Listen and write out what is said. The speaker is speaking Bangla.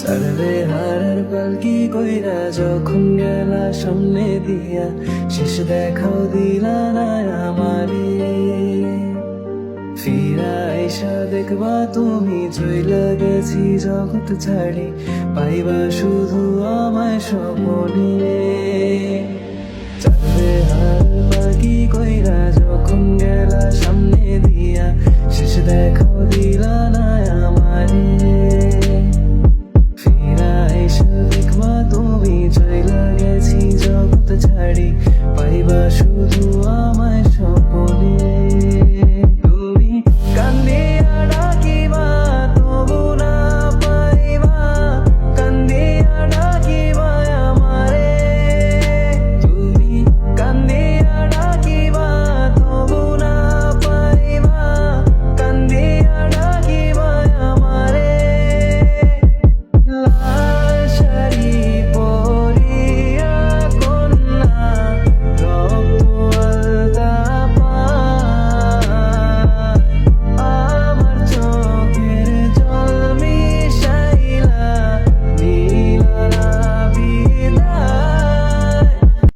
চারবে হারার পালকি কইরা যখন গেলা সামনে দিয়া, শেষ দেখাও দিলা না আমারে। ফিরা এসা দেখবা তুমি চইলা গেছি জগৎ ছাড়ি, পাইবা শুধু আমায় স্বপনে। বাড়ি পাইবা শুধু আমায়